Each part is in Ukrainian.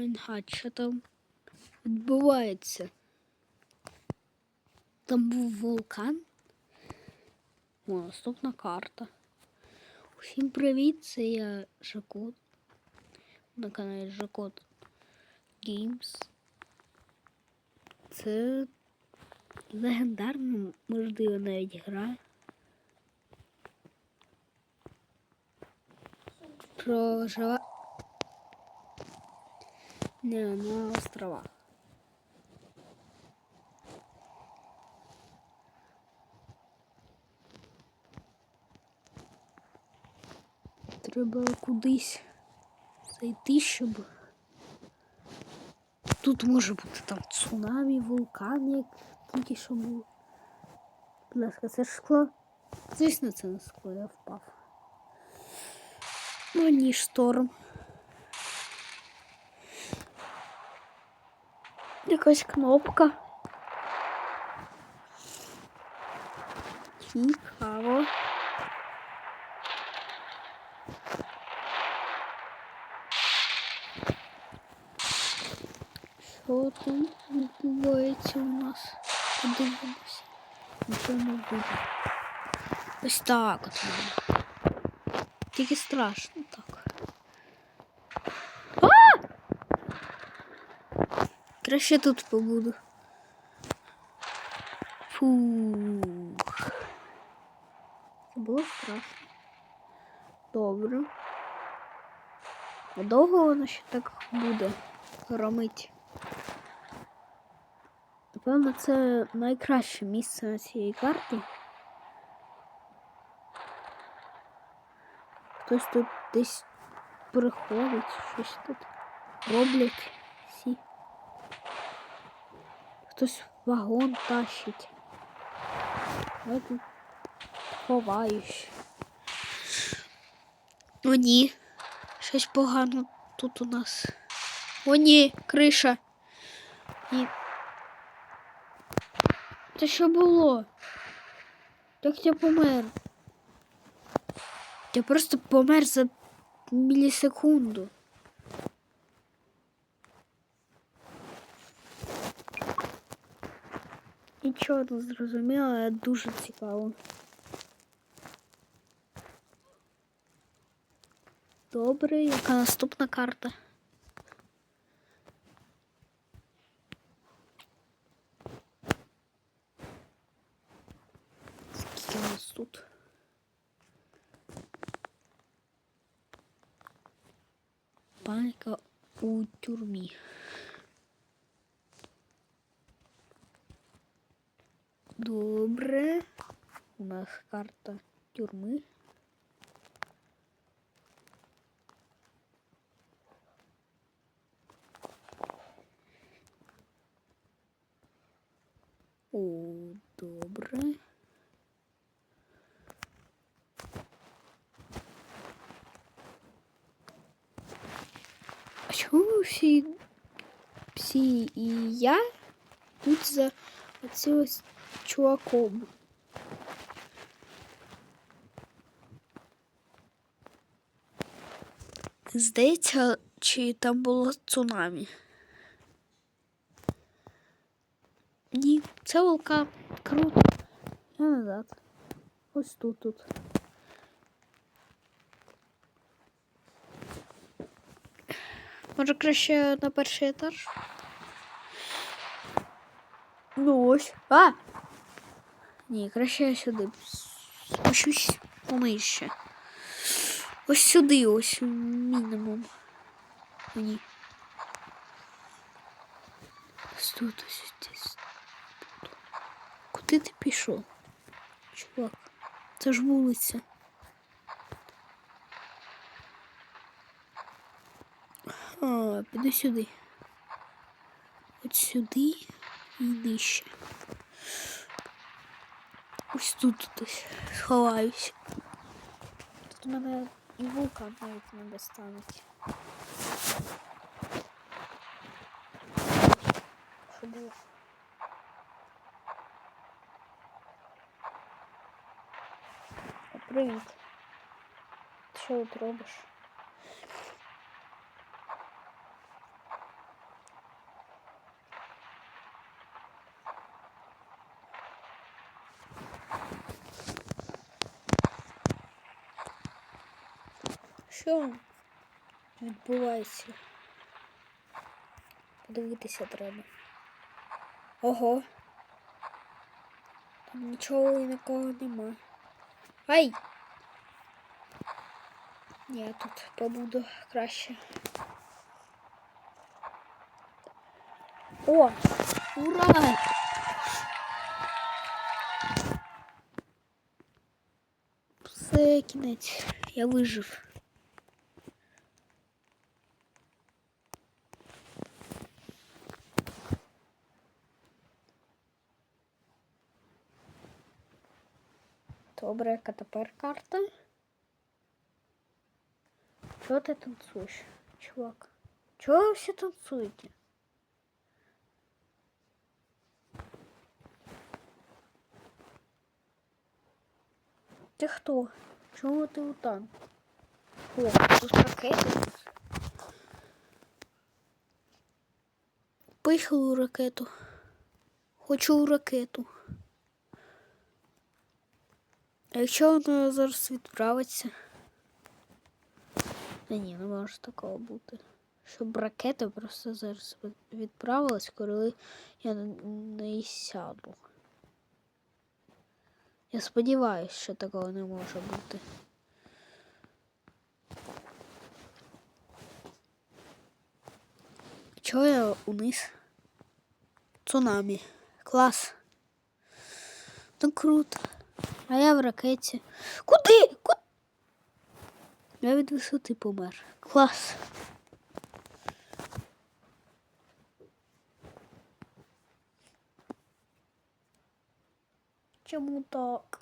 Венгать, що там відбувається? Там був вулкан. О, наступна карта. Усім привіт, це я Жакот. На каналі Жакот Games. Це легендарна, можливо, навіть гра. Про. Не, на островах. Треба кудись зайти, щоб. Тут може бути там цунамі, вулкан, як тільки що був. Будь ласка, це ж скло. Звісно, це не скло, я впав. Ну, ні, шторм. Якась кнопка. Цікаво. Що там відбувається у нас? Подивимося. Нічого не буде. Ось так от буде. Тільки страшно Краще тут побуду. Фух. Це було страшно. Добре. А довго воно ще так буде громить? Напевно, це найкраще місце цій карті. Хтось тут десь приходить, щось тут роблять всі. Хтось вагон тащить. Я тут ховаюсь. О, ні. Щось погано тут у нас. О, ні, криша. Ні. Це що було? Як я помер? Я просто помер за мілісекунду. Нічого не зрозуміла, але дуже цікаво. Добре, яка наступна карта? Скільки у нас тут? Паніка у тюрмі. Добре. У нас карта тюрми. О, добре. А чому всі, всі і я тут за оцим ось чуваком? Здається, чи там було цунамі? Ні, це вулкан. Круто. Я назад. Ось тут тут. Може краще на перший етаж? Ну ось. А! Ні, краще я сюди. Спущусь понижче. Ось сюди, ось мінімум. Ні. Ось тут ось десь. Куди ти пішов? Чувак, це ж вулиця. А, піду сюди. От сюди і нижче. Ось тут десь сховаюсь. Тут у мене і вулкан навіть не достануть. Що було? Привіт. Що тут робиш? Що відбувається? Подивитися треба. Ого. Там нічого і нікого нема. Ай! Я тут побуду краще. О! Ура! Все, кінець. Я вижив. Добре, яка тепер карта? Чого ти танцюєш, чувак? Чого ви всі танцюєте? Ти хто? Чому ти у там? О, тут ракети. Поїхали у ракету. Хочу у ракету. А якщо вона зараз відправиться? Та ні, не може такого бути. Щоб ракета просто зараз відправилась, коли я неї сяду. Я сподіваюся, що такого не може бути. Чого я униз? Цунамі. Клас. Ну круто. А я в ракеті. Куди? Куди? Я від висоти помер. Клас. Чому так?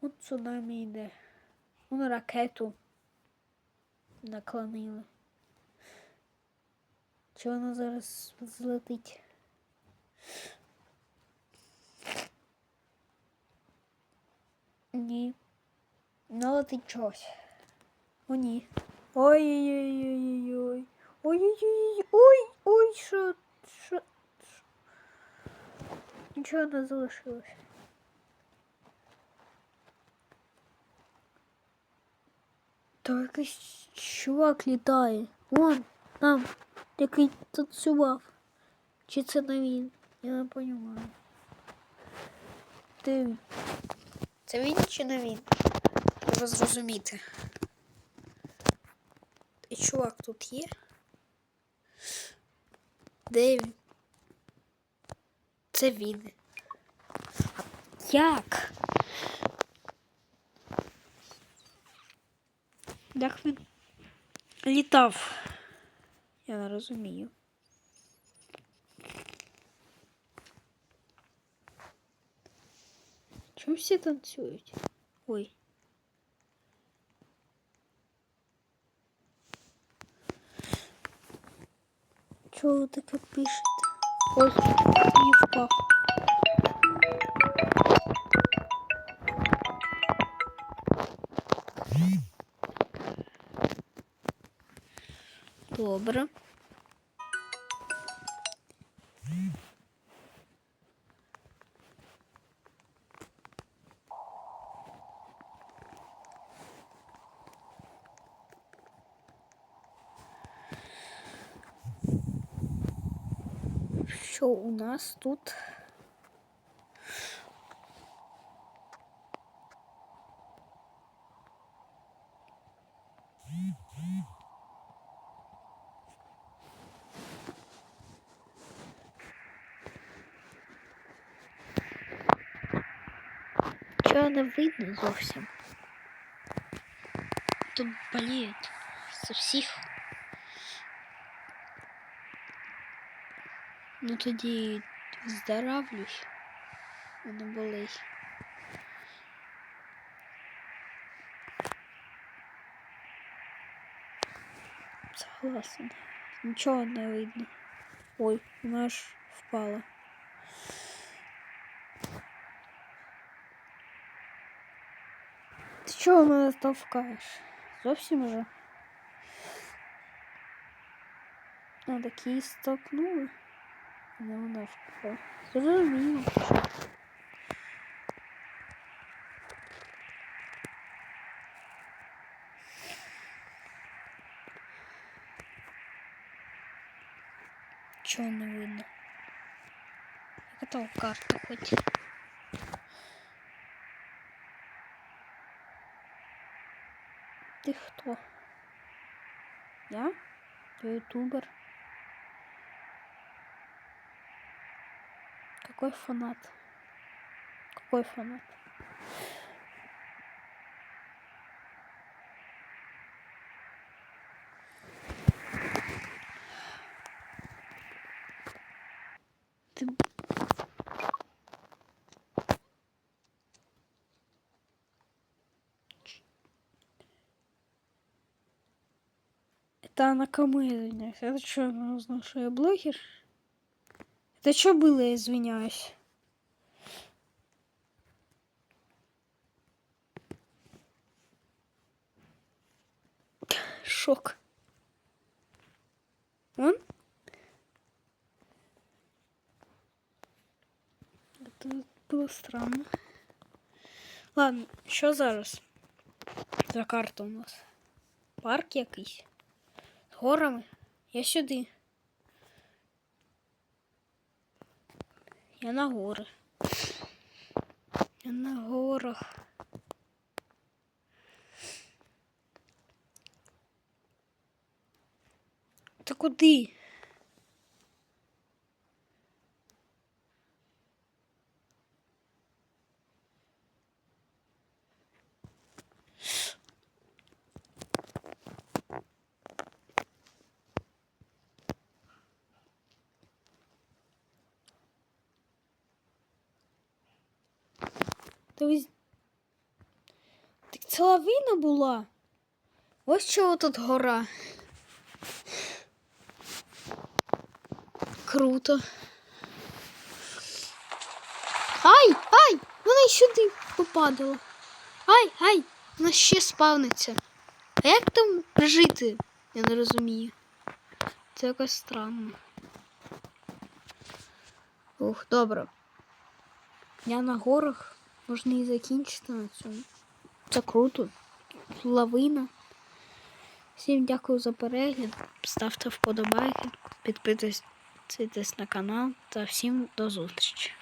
От цунамі йде. Вон ракету наклонили. Чи вона зараз злетить? Ні. Не летить чогось. О, ні. Ой-ой-ой-ой-ой. Ой-ой-ой. Ой, ой, що, що? Нічого не залишилось. Та якийсь чувак літає. Вон, там, який танцював. Чи це не він? Я не розумію. Де? Це він чи не він? Треба зрозуміти. І чувак тут є? Де він? Це він. А як? Як він літав? Я не розумію. Чому всі танцюють? Ой. Чого ви таке пишете? Ой, не. Що у нас тут? Чого не видно зовсім? Тут болеют со всіх. Ну тоді здоравлюсь, не болить. Согласен. Нічого не видно. Ой, вона ж впала. Ти чого мене толкаєш? Зовсім вже? А, такі столкнули. Не у нас все. Зрозуміло. Чого не видно? Яка карта хоть? Ты кто? Я? Я ютубер. Какой фанат? Какой фанат? Ты... Это она кому извиняюсь? Это что, она узнала, что я блогер? Это что было, я извиняюсь? Шок. Он? Это было странно. Ладно, що зараз? За карта у нас. Парк якийсь. З горами. Я сюди. Я на горах. Я на горах. Та куди? Та. Так це лавина була. Ось чого тут гора. Круто. Ай, ай! Вона й сюди попадала. Ай, ай, вона ще спавниться. А як там жити? Я не розумію. Це якось странно. Ух, добре. Я на горах. Можна і закінчити на цьому. Це круто. Лавина. Всім дякую за перегляд. Ставте вподобайки, підписуйтесь на канал та всім до зустрічі.